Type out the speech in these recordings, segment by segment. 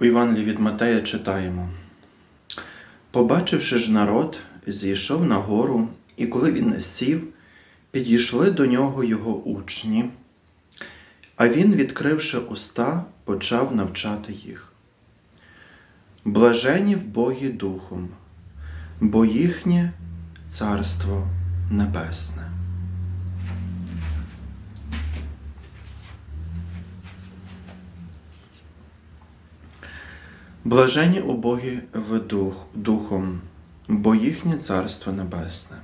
У Євангелії від Матея читаємо. Побачивши ж народ, зійшов на гору, і коли він сів, підійшли до нього його учні, а він, відкривши уста, почав навчати їх. Блажені в Богі Духом, бо їхнє Царство Небесне. Блажені убогі в дух, духом, бо їхнє царство небесне.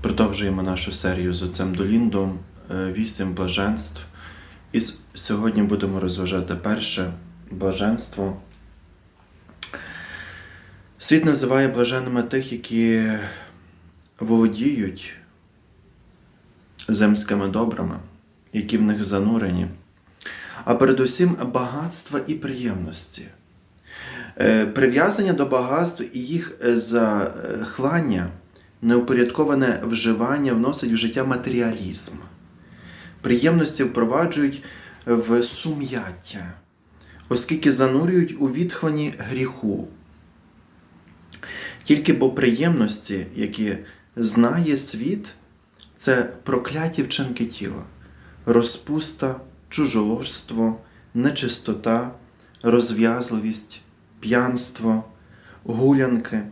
Продовжуємо нашу серію з отцем Доліндом е, вісім блаженств. І сьогодні будемо розважати перше блаженство. Світ називає блаженними тих, які володіють земськими добрами, які в них занурені а передусім багатства і приємності. Е, Прив'язання до багатств і їх е, захлання, неупорядковане вживання вносить в життя матеріалізм. Приємності впроваджують в сум'яття, оскільки занурюють у відхлані гріху. Тільки бо приємності, які знає світ, це прокляті вчинки тіла, розпуста, чужоложство, нечистота, розв'язливість, п'янство, гулянки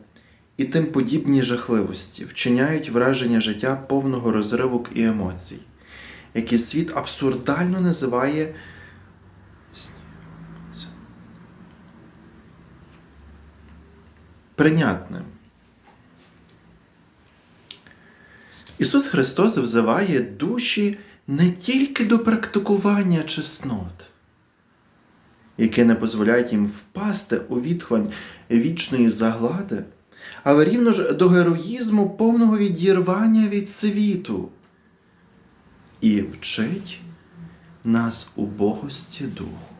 і тим подібні жахливості вчиняють враження життя повного розривок і емоцій, які світ абсурдально називає прийнятним. Ісус Христос взиває душі не тільки до практикування чеснот, які не дозволяють їм впасти у відхвань вічної заглади, але рівно ж до героїзму повного відірвання від світу і вчить нас убогості духу.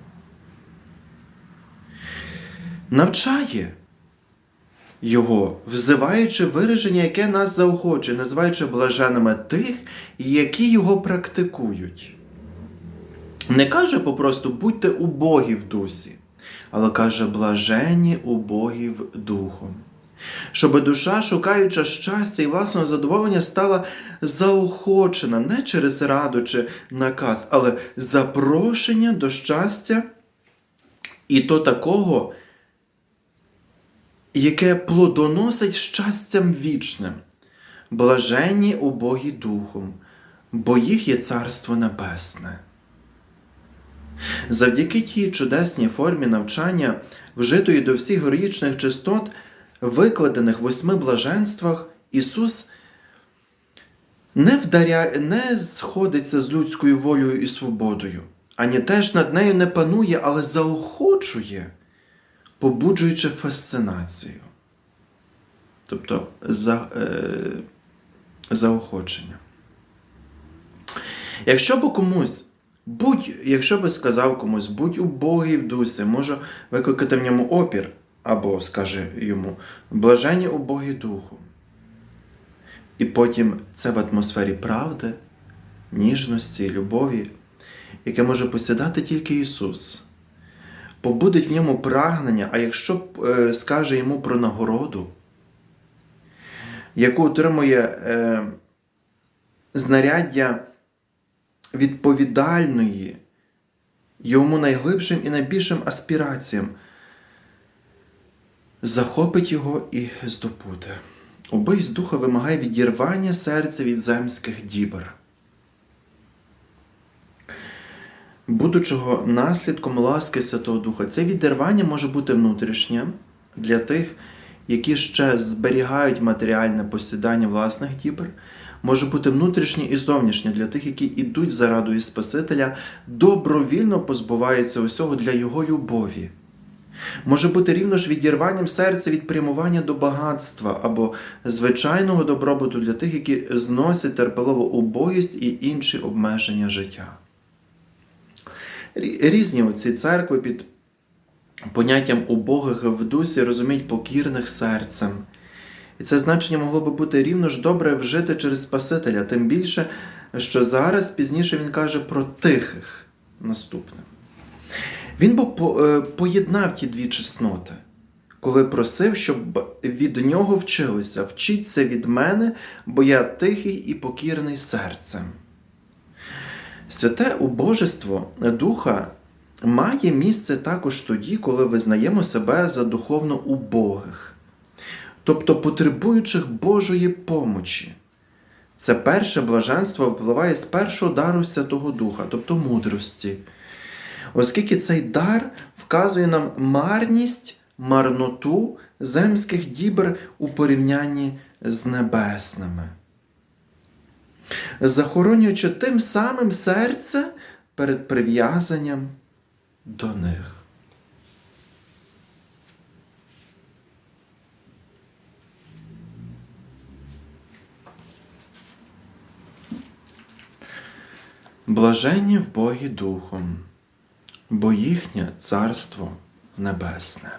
Навчає його, взиваючи вираження, яке нас заохочує, називаючи блаженими тих, які його практикують. Не каже попросту будьте убогі в дусі, але каже блажені убогі в духом. Щоб душа, шукаюча щастя і власного задоволення, стала заохочена не через раду чи наказ, але запрошення до щастя, і то такого, яке плодоносить щастям вічним, блаженні убогі духом, бо їх є Царство Небесне. Завдяки тій чудесній формі навчання, вжитої до всіх героїчних чистот, викладених в восьми блаженствах, Ісус не, вдаря... не сходиться з людською волею і свободою, ані теж над нею не панує, але заохочує побуджуючи фасцинацію, тобто за, е, заохочення. Якщо б комусь, будь, якщо би сказав комусь, будь убогий дусі, може викликати в ньому опір, або скаже йому блажені убогі духом. І потім це в атмосфері правди, ніжності, любові, яке може посідати тільки Ісус побудить в ньому прагнення, а якщо е, скаже йому про нагороду, яку отримує е, знаряддя відповідальної йому найглибшим і найбільшим аспіраціям, захопить його і здобуде. Убивць духа вимагає відірвання серця від земських дібр. Будучого наслідком ласки Святого Духа. Це відірвання може бути внутрішнє для тих, які ще зберігають матеріальне посідання власних дібр, може бути внутрішнє і зовнішнє для тих, які йдуть за радою Спасителя, добровільно позбуваються усього для Його любові. Може бути рівно ж відірванням серця від прямування до багатства або звичайного добробуту для тих, які зносять терпеливу убогість і інші обмеження життя. Різні оці церкви під поняттям убогих в дусі розуміють покірних серцем. І це значення могло би бути рівно ж добре вжити через Спасителя, тим більше, що зараз пізніше він каже про тихих наступне. Він е, поєднав ті дві чесноти, коли просив, щоб від нього вчилися. Вчіться від мене, бо я тихий і покірний серцем. Святе убожество Духа має місце також тоді, коли визнаємо себе за духовно убогих, тобто потребуючих Божої помочі. Це перше блаженство впливає з першого дару Святого Духа, тобто мудрості. Оскільки цей дар вказує нам марність, марноту земських дібр у порівнянні з небесними, захоронюючи тим самим серце перед прив'язанням до них. Блаженні в Богі Духом, бо їхнє царство небесне.